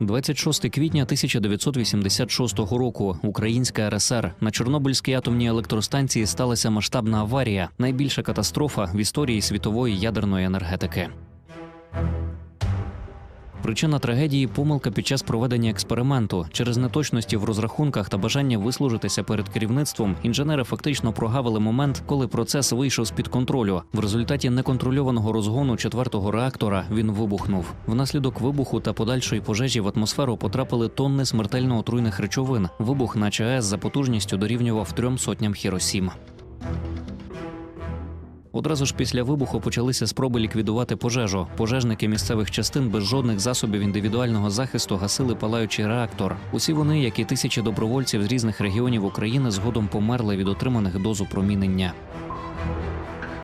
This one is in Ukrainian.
26 квітня 1986 року. Українська РСР на Чорнобильській атомній електростанції сталася масштабна аварія, найбільша катастрофа в історії світової ядерної енергетики. Причина трагедії помилка під час проведення експерименту. Через неточності в розрахунках та бажання вислужитися перед керівництвом інженери фактично прогавили момент, коли процес вийшов з під контролю. В результаті неконтрольованого розгону четвертого реактора він вибухнув. Внаслідок вибуху та подальшої пожежі в атмосферу потрапили тонни смертельно отруйних речовин. Вибух на ЧАЕС за потужністю дорівнював трьом сотням Хіросім. Одразу ж після вибуху почалися спроби ліквідувати пожежу. Пожежники місцевих частин без жодних засобів індивідуального захисту гасили палаючий реактор. Усі вони, як і тисячі добровольців з різних регіонів України, згодом померли від отриманих доз упромінення.